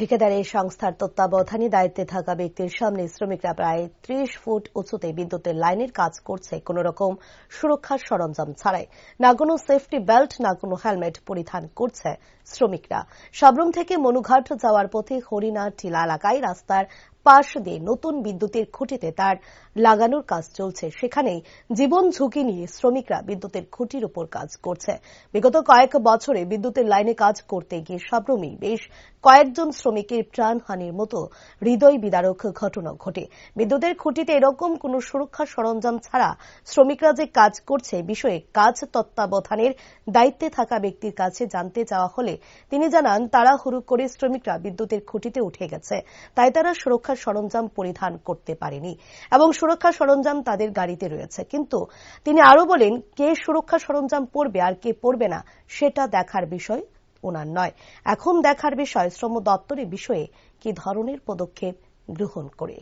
ঠিকাদারি সংস্থার তত্ত্বাবধানে দায়িত্বে থাকা ব্যক্তির সামনে শ্রমিকরা প্রায় ত্রিশ ফুট উঁচুতে বিদ্যুতের লাইনের কাজ করছে কোন রকম সুরক্ষার সরঞ্জাম ছাড়াই। না কোনো সেফটি বেল্ট না কোনো হেলমেট পরিধান করছে শ্রমিকরা। সাবরুম থেকে মনুঘাট যাওয়ার পথে হরিণা টিলা এলাকায় রাস্তার পাশ দিয়ে নতুন বিদ্যুতের খুঁটিতে তার লাগানোর কাজ চলছে। সেখানেই জীবন ঝুঁকি নিয়ে শ্রমিকরা বিদ্যুতের খুঁটির উপর কাজ করছে। বিগত কয়েক বছরে বিদ্যুতের লাইনে কাজ করতে গিয়ে সাবরুমে বেশ কয়েকজন শ্রমিকের প্রাণহানির মতো হৃদয় বিদারক ঘটনা ঘটে। বিদ্যুতের খুঁটিতে এরকম কোনো সুরক্ষা সরঞ্জাম ছাড়া শ্রমিকরা যে কাজ করছে বিষয়ে কাজ তত্ত্বাবধানের দায়িত্বে থাকা ব্যক্তির কাছে জানতে চাওয়া হলে তিনি জানান, তাড়াহুড়ো করে শ্রমিকরা বিদ্যুতের খুঁটিতে উঠে গেছে। তাই তারা সুরক্ষার সরঞ্জাম পরিধান করতে পারেনি এবং সুরক্ষা সরঞ্জাম তাদের গাড়িতে রয়েছে। কিন্তু তিনি আরও বলেন কে সুরক্ষা সরঞ্জাম পরবে আর কে পরবে না সেটা দেখার বিষয় ওনার নয়। এখন দেখার বিষয় শ্রম দপ্তরের বিষয়ে কি ধরনের পদক্ষেপ গ্রহণ করে।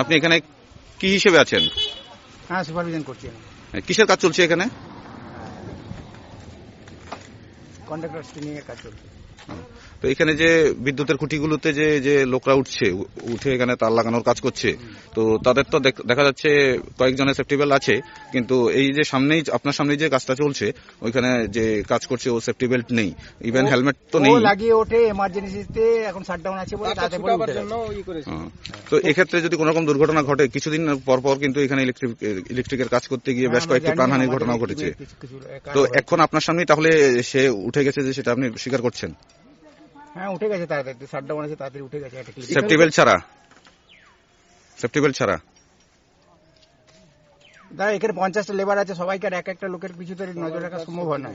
আপনি এখানে কি হিসেবে আছেন? হ্যাঁ সুপারভিশন করছি কিসের কাজ চলছে এখানে? কন্ট্রাক্টর স্ক্রিনিং এর কাজ চলছে। তো এখানে যে বিদ্যুতের খুঁটিগুলোতে যে যে লোকরা উঠছে উঠে এখানে তার লাগানোর কাজ করছে তো তাদের তো দেখ- দেখা যাচ্ছে কয়েকজনের সেফটিবেল আছে কিন্তু এই যে সামনেই আপনার সামনেই যে কাজটা চলছে ওইখানে যে কাজ করছে ও সেফটি বেল্ট নেই ইভেন হেলমেট তো নেই লাগিয়ে ওঠে এমার্জেন্সিতে এখন শাটডাউন আছে বলে তাতে। হ্যাঁ। তো এক্ষেত্রে যদি কোনো রকম দুর্ঘটনা ঘটে কিছুদিন পর পর কিন্তু এখানে ইলেকট্রিক ইলেকট্রিকের কাজ করতে গিয়ে বেশ কয়েকটি প্রাণহানির এখানে ঘটেছে তো। এখন আপনার সামনেই তাহলে সে উঠে গেছে যে সেটা আপনি স্বীকার করছেন হ্যাঁ উঠে গেছে তাড়াতাড়ি। শাটডাউন আছে তাড়াতাড়ি উঠে গেছে একটা। সেফটি বেল্ট ছাড়া। সেফটি বেল্ট ছাড়া। দাদা এখানে পঞ্চাশটা লেবার আছে সবাইকে আর এক একটা লোকের পিছুতে নজর রাখা সম্ভব হয় না।